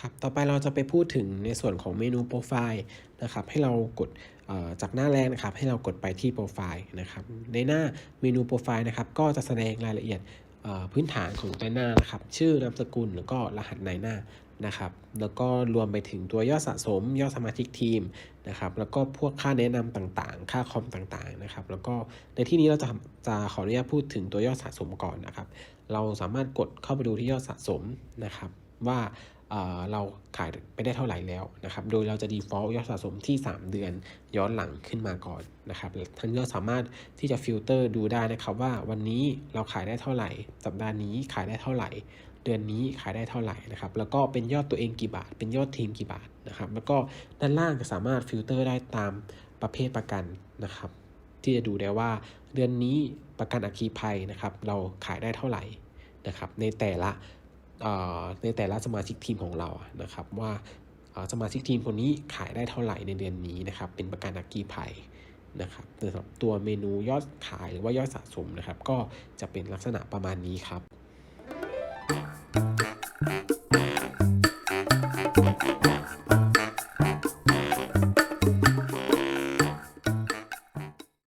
ครับต่อไปเราจะไปพูดถึงในส่วนของเมนูโปรไฟล์นะครับให้เรากดจากหน้าแรกนะครับ ให้เรากดไปที่โปรไฟล์นะครับ ในหน้าเมนูโปรไฟล์นะครับก็จะแสดงรายละเอียดพื้นฐานของตัวหน้านะครับ ชื่อนามสกุลแล้วก็รหัสในหน้านะครับ แล้วก็รวมไปถึงตัวยอดสะสม ยอดสมาชิกทีมนะครับ แล้วก็พวกค่าแนะนำต่างๆ ค่าคอมต่างๆนะครับ แล้วก็ในที่นี้เราจะจะขออนุญาตพูดถึงตัวยอดสะสมก่อนนะครับ เราสามารถกดเข้าไปดูที่ยอดสะสมนะครับ ว่าเราขายไปได้เท่าไหร่แล้วนะครับ โดยเราจะ default ยอดสะสมที่ 3 เดือนย้อนหลังขึ้นมาก่อนนะครับท่านก็สามารถที่จะฟิลเตอร์ดูได้นะครับว่าวันนี้เราขายได้เท่าไหร่ สัปดาห์นี้ขายได้เท่าไหร่ เดือนนี้ขายได้เท่าไหร่นะครับ แล้วก็เป็นยอดตัวเองกี่บาท เป็นยอดทีมกี่บาทนะครับ แล้วก็ด้านล่างจะสามารถฟิลเตอร์ได้ตามประเภทประกันนะครับ ที่จะดูได้ว่าเดือนนี้ประกันอัคคีภัยนะครับ เราขายได้เท่าไหร่นะครับ ในแต่ละ ในแต่ละสมาชิกทีมของเรานะครับว่าสมาชิกทีมคนนี้ขายได้เท่าไหร่ในเดือนนี้นะครับ เป็นประกันอักกีภัยนะครับสำหรับตัวเมนูยอดขายหรือว่ายอดสะสมนะครับ ก็จะเป็นลักษณะประมาณนี้ครับ